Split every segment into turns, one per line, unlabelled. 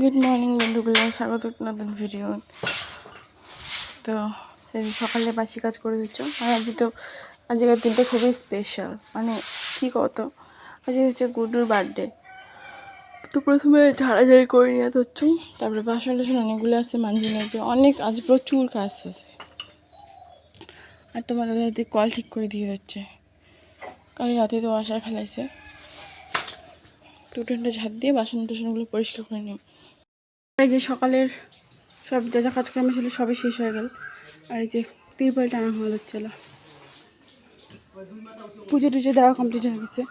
Good morning বন্ধুগুলো। স্বাগত নতুন ভিডিও তো। সেই সকালে বাসি কাজ করে দিচ্ছ। আর আজকে তো আজকের দিনটা খুবই স্পেশাল মানে কী কত? আজকে হচ্ছে গুডুর বার্থডে তো প্রথমে ঝাড়াঝাড়ি করে নিয়ে হচ্ছে তারপরে বাসন টাসন অনেকগুলো আছে মাঞ্জি নাকি অনেক, আজ প্রচুর কাজ আছে। আর তোমাদের দাদি কল ঠিক করে দিয়ে যাচ্ছে। কাল রাতে তো আসার ফেলাইছে। টুটেনটা ঝাঁট দিয়ে বাসন টাসনগুলো পরিষ্কার করে নিই এই যে সকালের সব যা যা কাজকর্ম ছিল সবই শেষ হয়ে গেল। আর এই যে তিরপল টানা হয়ে যাচ্ছিল পুজো টুজো দেওয়া কমপ্লিট হয়ে গেছে।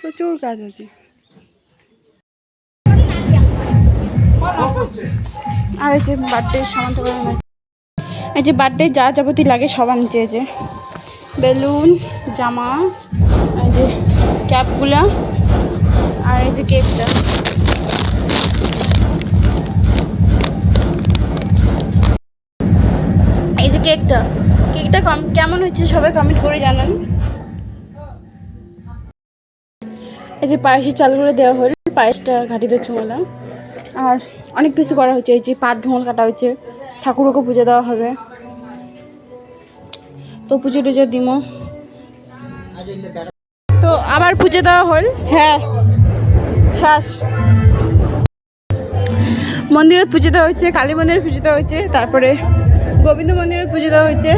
প্রচুর কাজ আছে। আর এই যে বার্থডে সামান এই যে বার্থডে যা যাবতীয় লাগে সব আনছে যে। বেলুন, জামা ক্যাপগুলা আর এই যে কেকটা এই যে কেকটা। কেকটা কম- কেমন হচ্ছে সবাই কমেন্ট করে জানান। এই যে পায়েসের চালগুলো দেওয়া হল, পায়েসটা ঘাটিতে চুমালাম আর অনেক কিছু করা হচ্ছে, এই যে পাট ঢোল কাটা হচ্ছে, ঠাকুরকে পুজো দেওয়া হবে। তো পুজো টুজো দিমো। আবার পুজো দেওয়া হল? হ্যাঁ। শ্বাস। মন্দিরত পুজো দেওয়া হয়েছে কালী মন্দিরে পুজো দেওয়া হয়েছে তারপরে গোবিন্দ মন্দিরে পুজো দেওয়া হয়েছে।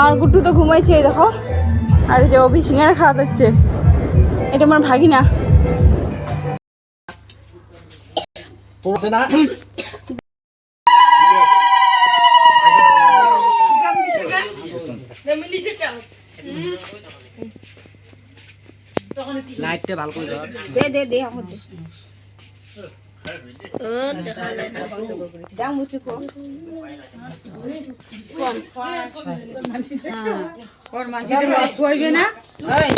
আর গুট্টু তো ঘুমাইছে এই দেখো। আর এই যে অভি সিঙ্গারা খাওয়া দিচ্ছে এটা আমার ভাগিনা।
লাইটটা ভালো করে
দে দে দে আমার দে। ও দেখালে যাও মুছি কো কোন কোন মাঝি কইবে না এই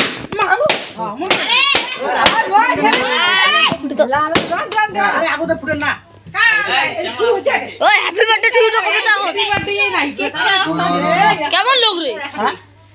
আরে আগতে ফুটেন না
ওই হ্যাপি বার্থডে টু ইউ কবে দাও কেমন লোক রে?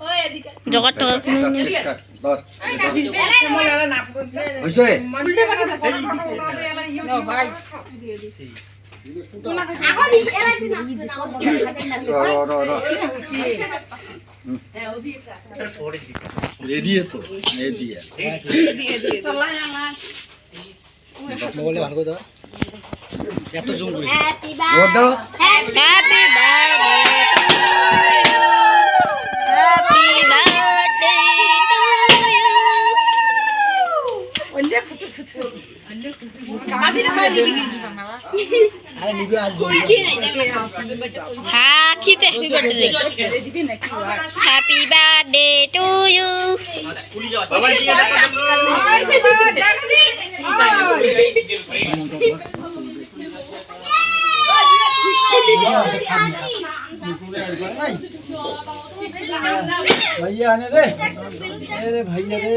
আশীর্বাদ করো কেন দিয়ে
জগৎ
তো এদিয়ে
মোবাইলে ভালো দাও এত জুম করে
ওর দাও
হ্যাপি বার্থডে হ্যাঁ খিতে happy birthday happy birthday to you
ভাইয়া
আনে রে। রে ভাইয়া
রে।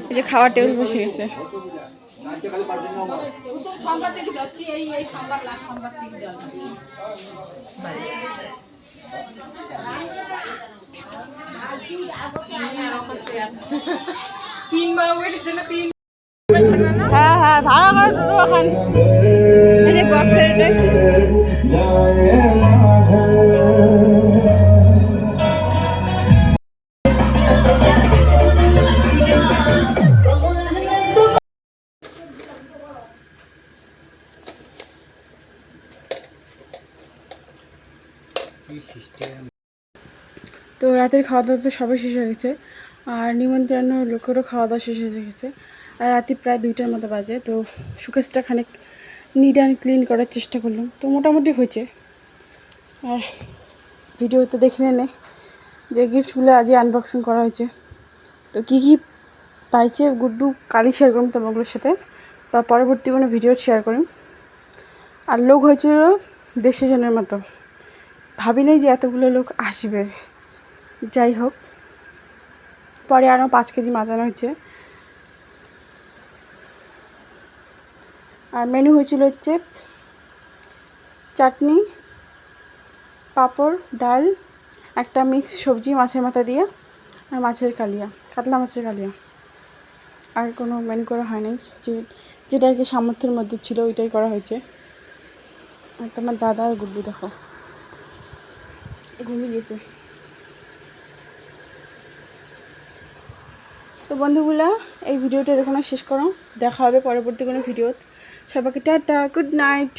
যে খাওয়ার টেবিল বসে গেছে। হ্যাঁ হ্যাঁ ভালো করে দুটো খান এই যে বক্সের তো রাতের খাওয়া দাওয়া তো সবাই শেষ হয়ে গেছে। আর নিমন্ত্রণ লোকেরও খাওয়া দাওয়া শেষ হয়ে গেছে। আর রাতে প্রায় দুইটার মতো বাজে, তো সুকেশটা খানিক নিট অ্যান্ড ক্লিন করার চেষ্টা করলাম। তো মোটামুটি হয়েছে। আর ভিডিওতে দেখে নে যে গিফটগুলো আজই আনবক্সিং করা হয়েছে। তো কী কী পাইছে, গুড্ডু কালই শেয়ার করুন তোমাগুলোর সাথে, বা পরবর্তী কোনো ভিডিও শেয়ার করুন। আর লোক হয়েছিল দেড়শো জনের মতো। ভাবি নাই যে এতগুলো লোক আসবে। যাই হোক, পরে আরও পাঁচ কেজি মাজানো হয়েছে। আর মেনু হয়েছিল হচ্ছে চাটনি, পাঁপড়, ডাল, একটা মিক্স সবজি, মাছের মাথা দিয়ে আর মাছের কালিয়া, কাতলা মাছের কালিয়া। আর কোনো মেনু করা হয়নি। যে, যেটা আর কি সামর্থ্যের মধ্যে ছিল, ওইটাই করা হয়েছে। আর তোমার দাদা আর গুড্ডু দেখো। ঘুমিয়ে গেছে। তো বন্ধুগুলা, এই ভিডিওটা এরকম শেষ করো। দেখা হবে পরবর্তী কোনো ভিডিও সবাইকে টাটা গুড নাইট